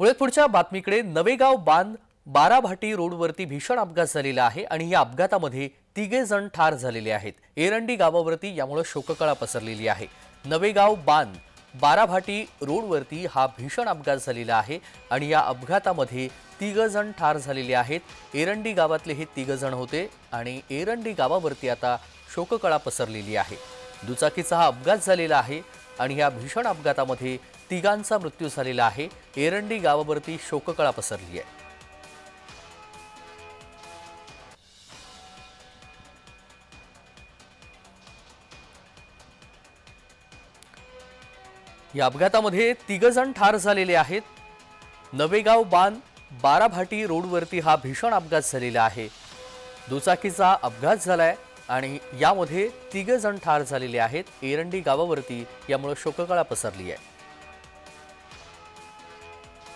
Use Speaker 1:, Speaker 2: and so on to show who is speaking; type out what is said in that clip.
Speaker 1: वळत पुढच्या बातमीकडे नवेगाव बांध बाराभाटी रोडवरती भीषण अपघात झालेला आहे आणि या अपघातामध्ये तिघे जण ठार झालेले आहेत. एरंडी गावावरती यामुळे शोककळा पसरलेली आहे. नवेगाव बांध बाराभाटी रोडवरती हा भीषण अपघात झालेला आहे आणि या अपघातामध्ये तिघंजण ठार झालेले आहेत. एरंडी गावातले हे तिघ जण होते आणि एरंडी गावावरती आता शोककळा पसरलेली आहे. दुचाकीचा हा अपघात झालेला आहे. आणि या भीषण अपघातामध्ये तिघांचा मृत्यू झालेला आहे. एरंडी गावावरती शोककळा पसरली आहे. या अपघातामध्ये तिघ जण ठार झालेले आहेत. नवेगाव बांध बाराभाटी रोडवरती हा भीषण अपघात झालेला आहे. दुचाकीचा अपघात झालाय. आणि यामध्ये तिघे जण ठार झालेले आहेत. एरंडी गावावरती यामुळे शोककळा पसरली आहे.